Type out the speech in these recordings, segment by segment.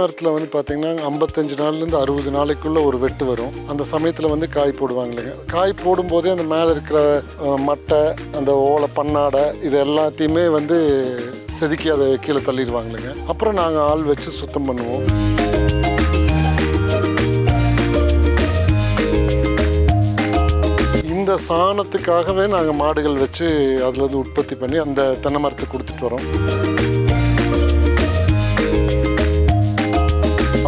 மரத்தில் வந்து பார்த்திங்கன்னா ஐம்பத்தஞ்சு நாள்லேருந்து அறுபது நாளைக்குள்ளே ஒரு வெட்டு வரும். அந்த சமயத்தில் வந்து காய் போடுவாங்க இல்லைங்க காய் போடும்போதே அந்த மேலே இருக்கிற மட்டை அந்த ஓலை பண்ணாடை இது எல்லாத்தையுமே வந்து செதுக்கி அதை கீழே தள்ளிடுவாங்க இல்லைங்க அப்புறம் நாங்கள் ஆள் வச்சு சுத்தம் பண்ணுவோம். இந்த சாணத்துக்காகவே நாங்கள் மாடுகள் வச்சு அதுலேருந்து உற்பத்தி பண்ணி அந்த தென்னை மரத்தை கொடுத்துட்டு வரோம்.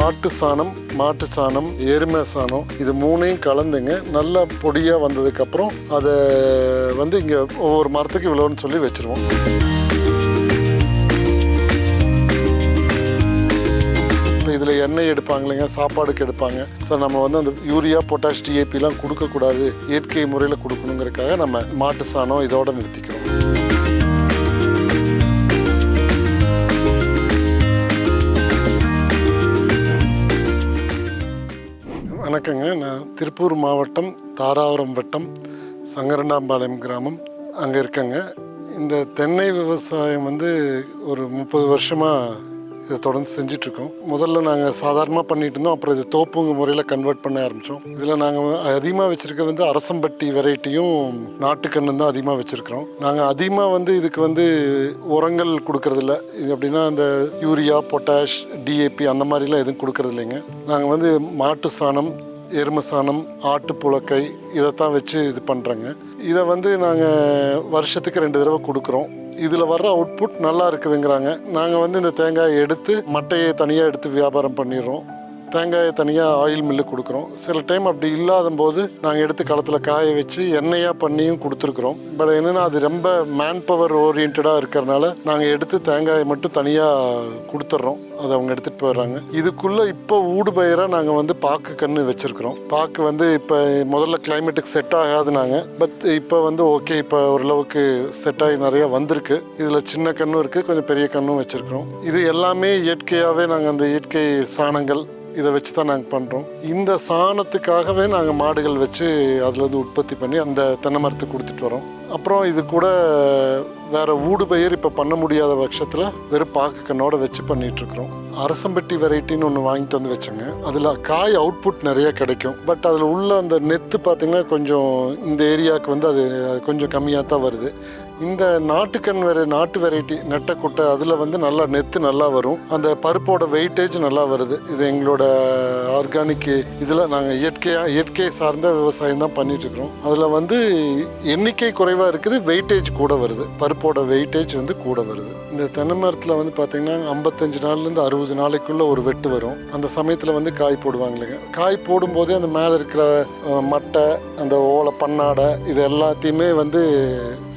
ஆட்டு சாணம் மாட்டு சாணம் எருமை சாணம் இது மூணையும் கலந்துங்க. நல்லா பொடியாக வந்ததுக்கப்புறம் அதை வந்து இங்கே ஒவ்வொரு மரத்துக்கு இவ்வளோன்னு சொல்லி வச்சுருவோம். இதில் எண்ணெய் எடுப்பாங்க இல்லைங்க சாப்பாடுக்கு எடுப்பாங்க. ஸோ நம்ம வந்து அந்த யூரியா பொட்டாஷ் டிஏபிலாம் கொடுக்கக்கூடாது. இயற்கை முறையில் கொடுக்கணுங்கிறதுக்காக நம்ம மாட்டு சாணம் இதோட நிறுத்திக்கிறோம். வணக்கங்க. நான் திருப்பூர் மாவட்டம் தாராபுரம் வட்டம் சங்கரண்டாம்பாளையம் கிராமம் அங்கே இருக்கேங்க. இந்த தென்னை விவசாயம் வந்து ஒரு முப்பது வருஷமாக இதை தொடர்ந்து செஞ்சிட்ருக்கோம். முதல்ல நாங்கள் சாதாரணமாக பண்ணிட்டு இருந்தோம். அப்புறம் இது தோப்புங்க முறையில் கன்வெர்ட் பண்ண ஆரம்பித்தோம் இதில் நாங்கள் அதிகமாக வச்சுருக்கிறது வந்து அரசம்பட்டி வெரைட்டியும் நாட்டுக்கண்ணு தான் அதிகமாக வச்சுருக்கிறோம். நாங்கள் அதிகமாக வந்து இதுக்கு வந்து உரங்கள் கொடுக்கறதில்ல. இது அப்படின்னா அந்த யூரியா பொட்டாஷ் டிஏபி அந்த மாதிரிலாம் எதுவும் கொடுக்கறது இல்லைங்க நாங்கள் வந்து மாட்டு சாணம் எருமை சாணம் ஆட்டு புழக்கை இதைத்தான் வச்சு இது பண்ணுறோங்க இதை வந்து நாங்கள் வருஷத்துக்கு ரெண்டு தடவை கொடுக்குறோம். இதில் வர்ற அவுட்புட் நல்லா இருக்குதுங்கிறாங்க. நாங்கள் வந்து இந்த தேங்காயை எடுத்து மட்டையை தனியாக எடுத்து வியாபாரம் பண்ணிடுறோம். தேங்காயை தனியாக ஆயில் மில்லு கொடுக்குறோம். சில டைம் அப்படி இல்லாத போது நாங்கள் எடுத்து களத்தில் காய வச்சு எண்ணெயாக பண்ணியும் கொடுத்துருக்குறோம். பட் என்னென்னா அது ரொம்ப மேன் பவர் ஓரியன்டாக இருக்கிறனால நாங்கள் எடுத்து தேங்காயை மட்டும் தனியாக கொடுத்துட்றோம் அதை அவங்க எடுத்துகிட்டு போயிடுறாங்க. இதுக்குள்ளே இப்போ ஊடு பயிராக நாங்கள் வந்து பாக்கு கன்று வச்சுருக்குறோம். பாக்கு வந்து இப்போ முதல்ல கிளைமேட்டுக்கு செட் ஆகாது நாங்கள் பட் இப்போ வந்து ஓகே இப்போ ஓரளவுக்கு செட் ஆகி நிறையா வந்திருக்கு. இதில் சின்ன கன்றும் இருக்குது கொஞ்சம் பெரிய கன்றும் வச்சுருக்குறோம். இது எல்லாமே இயற்கையாகவே நாங்கள் அந்த இயற்கை சாணங்கள் இதை வச்சு தான் நாங்கள் பண்ணுறோம் இந்த சாணத்துக்காகவே நாங்கள் மாடுகள் வச்சு அதுலேருந்து உற்பத்தி பண்ணி அந்த தென்னை மரத்துக்கு கொடுத்துட்டு வரோம். அப்புறம் இது கூட வேறு ஊடு பயிர் இப்போ பண்ண முடியாத பட்சத்தில் வெறும் பாக்கு கண்ணோட வச்சு பண்ணிகிட்ருக்குறோம் அரசம்பட்டி வெரைட்டின்னு ஒன்று வாங்கிட்டு வந்து வச்சேங்க. அதில் காய் அவுட்புட் நிறைய கிடைக்கும். பட் அதில் உள்ள அந்த நெத்து பார்த்தீங்கன்னா கொஞ்சம் இந்த ஏரியாவுக்கு வந்து அது கொஞ்சம் கம்மியாக தான் வருது. இந்த நாட்டுக்கண் வெரை நாட்டு வெரைட்டி நெட்டைக்குட்டை அதில் வந்து நல்லா நெத்து நல்லா வரும். அந்த பருப்போட வெயிட்டேஜ் நல்லா வருது. இது எங்களோட ஆர்கானிக் இதில் நாங்கள் இயற்கையாக இயற்கை சார்ந்த விவசாயம் தான் பண்ணிகிட்ருக்குறோம் அதில் வந்து எண்ணிக்கை குறைவு குறைவாக இருக்குது வெயிட்டேஜ் கூட வருது. பருப்போட வெயிட்டேஜ் வந்து கூட வருது. இந்த தென்னை மரத்தில் வந்து பார்த்திங்கன்னா ஐம்பத்தஞ்சு நாள்லேருந்து அறுபது நாளைக்குள்ளே ஒரு வெட்டு வரும். அந்த சமயத்தில் வந்து காய் போடுவாங்க காய் போடும்போதே அந்த மேலே இருக்கிற மட்டை அந்த ஓலை பண்ணாடை இது எல்லாத்தையுமே வந்து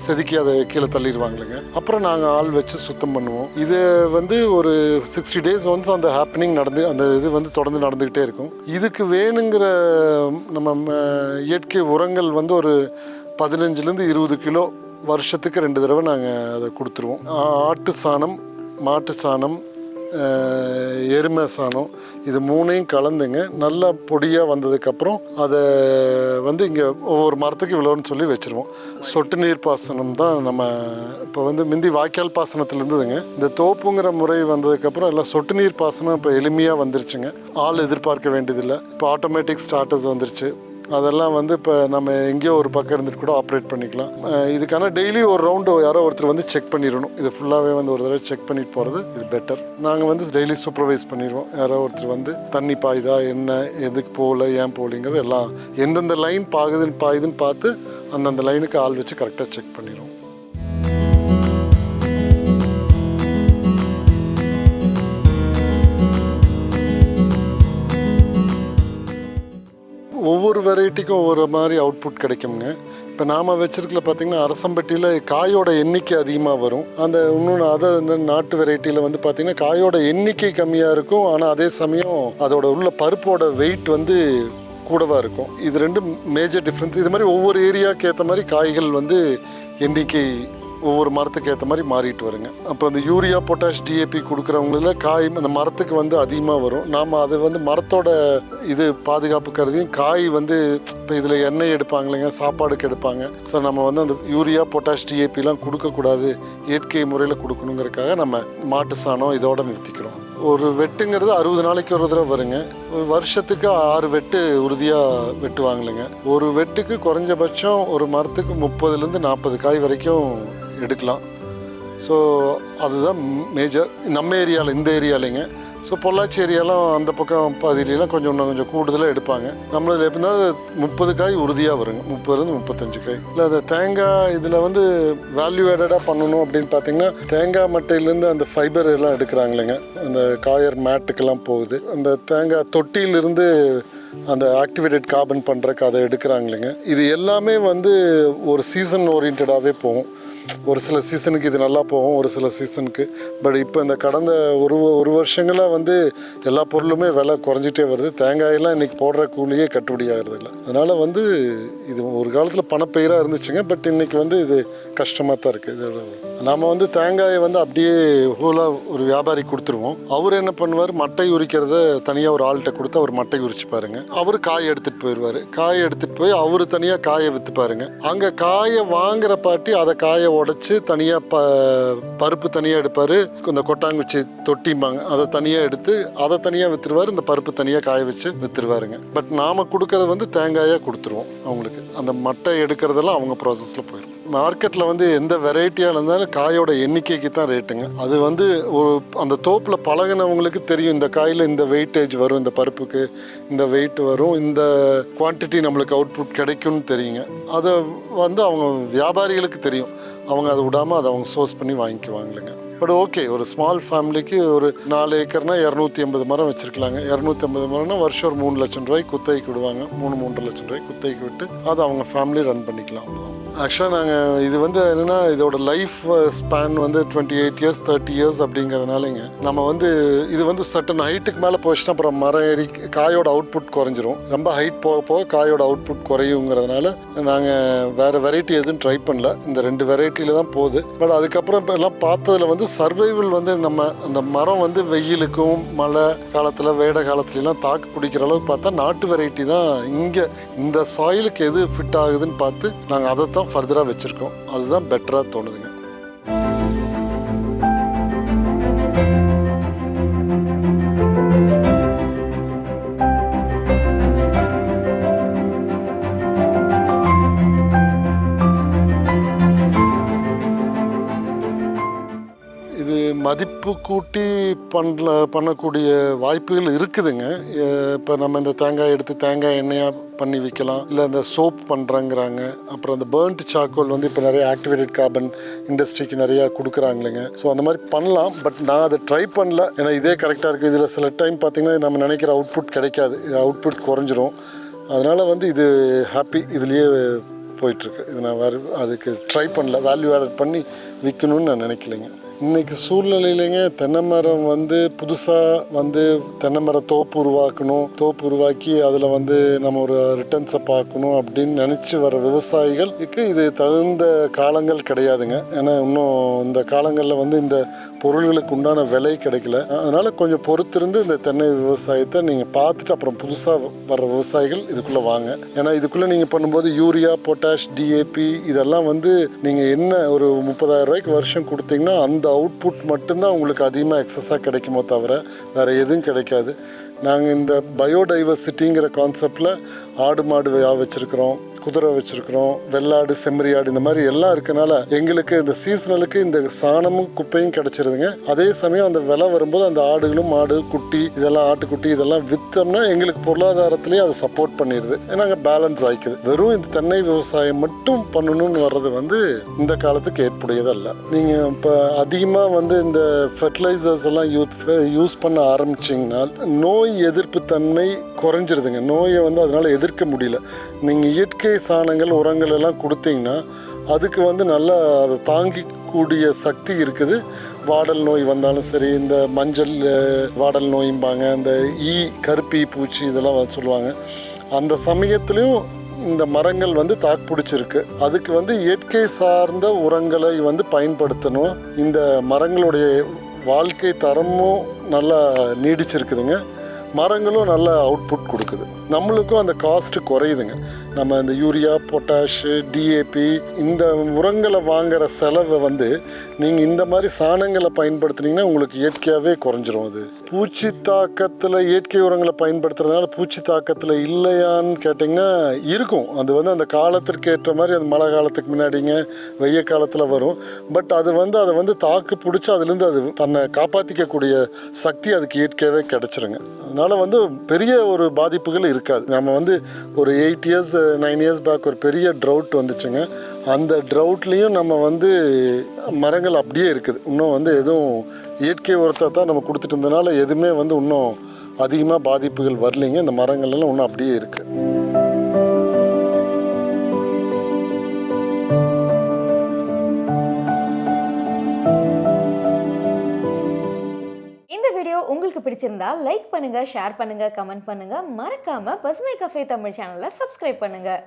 செதுக்கி அதை கீழே தள்ளிடுவாங்களுங்க அப்புறம் நாங்கள் ஆள் வச்சு சுத்தம் பண்ணுவோம். இது வந்து ஒரு சிக்ஸ்டி டேஸ் ஒன்ஸ் அந்த ஹாப்பனிங் நடந்து அந்த இது வந்து தொடர்ந்து நடந்துக்கிட்டே இருக்கும். இதுக்கு வேணுங்கிற நம்ம ம, இயற்கை உரங்கள் வந்து ஒரு பதினஞ்சுலேருந்து இருபது கிலோ வருஷத்துக்கு ரெண்டு தடவை நாங்கள் அதை கொடுத்துருவோம். ஆட்டு சாணம் மாட்டு சாணம் எருமை சாணம் இது மூணையும் கலந்துங்க. நல்லா பொடியாக வந்ததுக்கப்புறம் அதை வந்து இங்கே ஒவ்வொரு மரத்துக்கு இவ்வளோன்னு சொல்லி வச்சுருவோம். சொட்டு நீர் பாசனம் தான் நம்ம இப்போ வந்து முந்தி வாய்க்கால் பாசனத்தில் இருந்ததுங்க. இந்த தோப்புங்கிற முறை வந்ததுக்கப்புறம் எல்லாம் சொட்டு நீர் பாசனம் இப்போ எளிமையாக வந்துருச்சுங்க. ஆள் எதிர்பார்க்க வேண்டியதில்லை. இப்போ ஆட்டோமேட்டிக் ஸ்டார்டர்ஸ் வந்துருச்சு. அதெல்லாம் வந்து இப்போ நம்ம எங்கேயோ ஒரு பக்கம் இருந்துட்டு கூட ஆப்ரேட் பண்ணிக்கலாம். இதுக்கான டெய்லி ஒரு ரவுண்டு யாரோ ஒருத்தர் வந்து செக் பண்ணிடணும். இது ஃபுல்லாகவே வந்து ஒரு தடவை செக் பண்ணிட்டு போகிறது இது பெட்டர் நாங்கள் வந்து டெய்லி சூப்பர்வைஸ் பண்ணிடுவோம். யாரோ ஒருத்தர் வந்து தண்ணி பாயுதா என்ன எதுக்கு போகல ஏன் போகலிங்கிறது எல்லாம் எந்தெந்த லைன் பாகுதுன்னு பாயுதுன்னு பார்த்து அந்தந்த லைனுக்கு ஆள் வச்சு கரெக்டாக செக் பண்ணிடுவோம். வெரைட்டிக்கும் ஒவ்வொரு மாதிரி அவுட்புட் கிடைக்குங்க இப்போ நாம் வச்சிருக்கல பார்த்தீங்கன்னா அரசம்பட்டியில் காயோட எண்ணிக்கை அதிகமாக வரும். அந்த இன்னொன்று அதை இந்த நாட்டு வெரைட்டியில் வந்து பார்த்திங்கன்னா காயோட எண்ணிக்கை கம்மியாக இருக்கும். ஆனால் அதே சமயம் அதோட உள்ள பருப்போட வெயிட் வந்து கூடவாக இருக்கும். இது ரெண்டும் மேஜர் டிஃப்ரென்ஸ் இது மாதிரி ஒவ்வொரு ஏரியாவுக்கு ஏற்ற மாதிரி காய்கள் வந்து எண்ணிக்கை ஒவ்வொரு மரத்துக்கு ஏற்ற மாதிரி மாறிட்டு வருங்க. அப்புறம் இந்த யூரியா பொட்டாஷ் டிஏபி கொடுக்குறவங்களில் காய் அந்த மரத்துக்கு வந்து அதிகமாக வரும். நாம் அது வந்து மரத்தோட இது பாதுகாப்பு கருதியும் காய் வந்து இப்போ இதில் எண்ணெய் எடுப்பாங்க இல்லைங்க சாப்பாடுக்கு எடுப்பாங்க. ஸோ நம்ம வந்து அந்த யூரியா பொட்டாஷ் டிஏபிலாம் கொடுக்கக்கூடாது. இயற்கை முறையில் கொடுக்கணுங்கிறதுக்காக நம்ம மாட்டு சாணம் இதோட நிறுத்திக்கிறோம். ஒரு வெட்டுங்கிறது அறுபது நாளைக்கு ஒரு தடவை வருங்க. வருஷத்துக்கு ஆறு வெட்டு உறுதியாக வெட்டுவாங்களுங்க. ஒரு வெட்டுக்கு குறைஞ்சபட்சம் ஒரு மரத்துக்கு முப்பதுலேருந்து நாற்பது காய் வரைக்கும் எடுக்கலாம். ஸோ அதுதான் மேஜர் நம்ம ஏரியாவில் இந்த ஏரியாவிலைங்க ஸோ பொள்ளாச்சி ஏரியாலாம் அந்த பக்கம் பகுதியிலலாம் கொஞ்சம் இன்னும் கொஞ்சம் கூடுதலாக எடுப்பாங்க. நம்மளது எப்படின்னா முப்பது காய் உறுதியாக வருங்க. முப்பதுலேருந்து முப்பத்தஞ்சு காய். இல்லை அந்த தேங்காய் இதில் வந்து வேல்யூ ஆடடாக பண்ணணும் அப்படின்னு பார்த்தீங்கன்னா தேங்காய் மட்டையிலேருந்து அந்த ஃபைபர் எல்லாம் எடுக்கிறாங்களேங்க. அந்த காயர் மேட்டுக்கெல்லாம் போகுது. அந்த தேங்காய் தொட்டியிலிருந்து அந்த ஆக்டிவேட்டட் கார்பன் பண்ணுறக்கு அதை எடுக்கிறாங்களேங்க. இது எல்லாமே வந்து ஒரு சீசன் ஓரியன்டாகவே போகும். ஒரு சில சீசனுக்கு இது நல்லா போகும் ஒரு சில சீசனுக்கு பட் இப்போ இந்த கடந்த ஒரு ஒரு வருஷங்களாக வந்து எல்லா பொருளுமே விலை குறைஞ்சிட்டே வருது. தேங்காயெல்லாம் இன்றைக்கி போடுற கூலியே கட்டுப்படி ஆகிறது அதனால் வந்து இது ஒரு காலத்தில் பணப்பயிராக இருந்துச்சுங்க. பட் இன்றைக்கி வந்து இது கஷ்டமாக தான் இருக்குது இதோட நாம் வந்து தேங்காயை வந்து அப்படியே ஹோலாக ஒரு வியாபாரி கொடுத்துருவோம். அவர் என்ன பண்ணுவார்? மட்டை உரிக்கிறத தனியாக ஒரு ஆள்கிட்ட கொடுத்து அவர் மட்டை உரிச்சு பாருங்க. அவர் காய் எடுத்துகிட்டு போயிடுவார். காய் எடுத்துகிட்டு போய் அவர் தனியாக காயை விற்று பாருங்க. அங்கே காயை வாங்குற பாட்டி அதை காயை உடச்சி தனியாக ப பருப்பு தனியாக எடுப்பார். இந்த கொட்டாங்குச்சி தொட்டிம்பாங்க. அதை தனியாக எடுத்து அதை தனியாக விற்றுருவார் இந்த பருப்பு தனியாக காய வச்சு விற்றுருவாருங்க பட் நாம் கொடுக்கறது வந்து தேங்காயாக கொடுத்துருவோம் அவங்களுக்கு. அந்த மட்டை எடுக்கிறதெல்லாம் அவங்க ப்ராசஸில் போயிடும் மார்க்கெட்டில் வந்து எந்த வெரைட்டியாக இருந்தாலும் காயோட எண்ணிக்கைக்கு தான் ரேட்டுங்க அது வந்து ஒரு அந்த தோப்பில் பழகினவங்களுக்கு தெரியும் இந்த காயில் இந்த வெயிட்டேஜ் வரும் இந்த பருப்புக்கு இந்த வெயிட் வரும் இந்த குவான்டிட்டி நம்மளுக்கு அவுட்புட் கிடைக்கும்னு தெரியுங்க. அதை வந்து அவங்க வியாபாரிகளுக்கு தெரியும். அவங்க அதை விடாமல் அதை அவங்க சோர்ஸ் பண்ணி வாங்கிக்குவாங்களுங்க பட் ஓகே ஒரு ஸ்மால் ஃபேமிலிக்கு ஒரு நாலு ஏக்கர்னா இரநூத்தி ஐம்பது மரம் வச்சுருக்கலாங்க. இரநூத்தி ஐம்பது மரம்னா வருஷம் ஒரு மூணு லட்சம் ரூபாய்க்கு குத்தகைக்கு விடுவாங்க. மூணு மூன்று லட்சம் ரூபாய்க்கு குத்தகைக்கு விட்டு அதை அவங்க ஃபேமிலி ரன் பண்ணிக்கலாம். அவ்வளோதான் ஆக்சுவலாக நாங்கள் இது வந்து என்னென்னா இதோட லைஃப் ஸ்பேன் வந்து twenty eight years thirty years அப்படிங்கிறதுனாலங்க நம்ம வந்து இது வந்து சட்டன் ஹைட்டுக்கு மேலே போச்சுன்னா அப்புறம் மரம் ஏறி காயோட அவுட்புட் குறைஞ்சிரும். ரொம்ப ஹைட் போக போக காயோட அவுட்புட் குறையுங்கிறதுனால நாங்கள் வேறு வெரைட்டி எதுவும் ட்ரை பண்ணல. இந்த ரெண்டு வெரைட்டியில் தான் போகுது. பட் அதுக்கப்புறம் இப்போ எல்லாம் பார்த்ததுல வந்து சர்வைவல் வந்து நம்ம அந்த மரம் வந்து வெயிலுக்கும் மழை காலத்தில் வேட காலத்துலலாம் தாக்கு பிடிக்கிற அளவுக்கு பார்த்தா நாட்டு வெரைட்டி தான் இங்கே. இந்த சாயிலுக்கு எது ஃபிட் ஆகுதுன்னு பார்த்து நாங்கள் அதை தான் ஃபர்தராக வச்சுருக்கோம். அதுதான் பெட்டராக தோணுதுங்க. மதிப்பு கூட்டி பண்ணல பண்ணக்கூடிய வாய்ப்புகள் இருக்குதுங்க. இப்போ நம்ம இந்த தேங்காய் எடுத்து தேங்காய் எண்ணெயாக பண்ணி விற்கலாம் இல்லை இந்த சோப் பண்ணுறாங்கிறாங்க அப்புறம் அந்த பேர்ன்ட் சாக்கோல் வந்து இப்போ நிறைய ஆக்டிவேட்டட் கார்பன் இண்டஸ்ட்ரிக்கு நிறையா கொடுக்குறாங்களேங்க. ஸோ அந்த மாதிரி பண்ணலாம். பட் நான் அதை ட்ரை பண்ணல. ஏன்னா இதே கரெக்டாக இருக்குது இதில் சில டைம் பார்த்திங்கன்னா நம்ம நினைக்கிற அவுட்புட் கிடைக்காது. இது அவுட்புட் குறைஞ்சிரும். அதனால் வந்து இது ஹாப்பி இதுலேயே போயிட்டுருக்கு. இது நான் வேறு அதுக்கு ட்ரை பண்ணல. வேல்யூ ஆடட் பண்ணி விற்கணும்னு நான் நினைக்கலைங்க. இன்னைக்கு சூழ்நிலையிலங்க தென்னை மரம் வந்து புதுசாக வந்து தென்னை மரம் தோப்பு உருவாக்கணும். தோப்பு உருவாக்கி அதில் வந்து நம்ம ஒரு ரிட்டர்ன்ஸை பார்க்கணும் அப்படின்னு நினச்சி வர விவசாயிகளுக்கு இது தகுந்த காலங்கள் கிடையாதுங்க. ஏன்னா இன்னும் இந்த காலங்களில் வந்து இந்த பொருள்களுக்கு உண்டான விலை கிடைக்கல. அதனால் கொஞ்சம் பொறுத்திருந்து இந்த தென்னை விவசாயத்தை நீங்கள் பார்த்துட்டு அப்புறம் புதுசாக வர்ற விவசாயிகள் இதுக்குள்ளே வாங்க. ஏன்னா இதுக்குள்ளே நீங்கள் பண்ணும்போது யூரியா பொட்டாஷ் டிஏபி இதெல்லாம் வந்து நீங்கள் என்ன ஒரு முப்பதாயிரம் ரூபாய்க்கு வருஷம் கொடுத்தீங்கன்னா அந்த அவுட்புட் மட்டும்தான் உங்களுக்கு அதிகமாக எக்ஸஸாக கிடைக்குமோ தவிர வேறு எதுவும் கிடைக்காது. நாங்கள் இந்த பயோடைவர்சிட்டிங்கிற கான்செப்டில் ஆடு மாடு வச்சுருக்குறோம். குதிரை வச்சிருக்கிறோம் வெள்ளாடு செம்மறியாடு இந்த மாதிரி எல்லாம் இருக்கனால எங்களுக்கு இந்த சீசனலுக்கு இந்த சாணமும் குப்பையும் கிடச்சிருதுங்க. அதே சமயம் அந்த விலை வரும்போது அந்த ஆடுகளும் மாடு குட்டி இதெல்லாம் ஆட்டுக்குட்டி இதெல்லாம் விற்றோம்னா எங்களுக்கு பொருளாதாரத்திலேயே அதை சப்போர்ட் பண்ணிடுது. நாங்கள் பேலன்ஸ் ஆகிக்குது வெறும் இந்த தென்னை விவசாயம் மட்டும் பண்ணணும்னு வர்றது வந்து இந்த காலத்துக்கு ஏற்புடையதல்ல. நீங்கள் இப்போ அதிகமாக வந்து இந்த ஃபெர்டிலைசர்ஸ் எல்லாம் யூஸ் யூஸ் பண்ண ஆரம்பிச்சிங்கன்னா நோய் எதிர்ப்பு தன்மை குறைஞ்சிருதுங்க. நோயை வந்து அதனால் எதிர்க்க முடியல. நீங்கள் இயற்கை சாணங்கள் உரங்கள் எல்லாம் கொடுத்தீங்கன்னா அதுக்கு வந்து நல்லா அதை தாங்கிக்கூடிய சக்தி இருக்குது. வாடல் நோய் வந்தாலும் சரி இந்த மஞ்சள் வாடல் நோயும்பாங்க இந்த ஈ கருப்பி பூச்சி இதெல்லாம் சொல்லுவாங்க. அந்த சமயத்துலேயும் இந்த மரங்கள் வந்து தாக்கு பிடிச்சிருக்கு. அதுக்கு வந்து இயற்கை சார்ந்த உரங்களை வந்து பயன்படுத்தணும். இந்த மரங்களுடைய வாழ்க்கை தரமும் நல்லா நீடிச்சிருக்குதுங்க. மரங்களும் நல்ல அவுட்புட் கொடுக்குது. நம்மளுக்கும் அந்த காஸ்ட் குறையுதுங்க. நம்ம இந்த யூரியா பொட்டாஷு டிஏபி இந்த உரங்களை வாங்குற செலவை வந்து நீங்கள் இந்த மாதிரி சாணங்களை பயன்படுத்துனீங்கன்னா உங்களுக்கு இயற்கையாகவே குறைஞ்சிரும் அது. பூச்சி தாக்கத்தில் இயற்கை உரங்களை பயன்படுத்துறதுனால பூச்சி தாக்கத்தில் இல்லையான்னு கேட்டிங்கன்னா இருக்கும். அது வந்து அந்த காலத்திற்கு ஏற்ற மாதிரி அது மழை காலத்துக்கு முன்னாடிங்க வெய்ய காலத்தில் வரும். பட் அது வந்து அதை வந்து தாக்கு பிடிச்சி அதுலேருந்து அது தன்னை காப்பாற்றிக்கக்கூடிய சக்தி அதுக்கு இயற்கையாகவே கிடச்சிருங்க. அதனால் வந்து பெரிய ஒரு பாதிப்புகள் இருக்காது. நம்ம வந்து ஒரு eight years nine years back ஒரு பெரிய ட்ரவுட் வந்துச்சுங்க. அந்த ட்ரவுட்லேயும் நம்ம வந்து மரங்கள் அப்படியே இருக்குது. இன்னும் வந்து எதுவும் இயற்கை உரத்தை தான் நம்ம கொடுத்துட்டு இருந்தனால எதுவுமே வந்து இன்னும் அதிகமாக பாதிப்புகள் வரலைங்க. இந்த மரங்கள் எல்லாம் இன்னும் அப்படியே இருக்குது இந்த வீடியோ உங்களுக்கு பிடிச்சிருந்தா லைக் பண்ணுங்க ஷேர் பண்ணுங்க கமெண்ட் பண்ணுங்க. மறக்காம பசுமை கஃபே தமிழ் சேனலை சப்ஸ்கிரைப் பண்ணுங்க.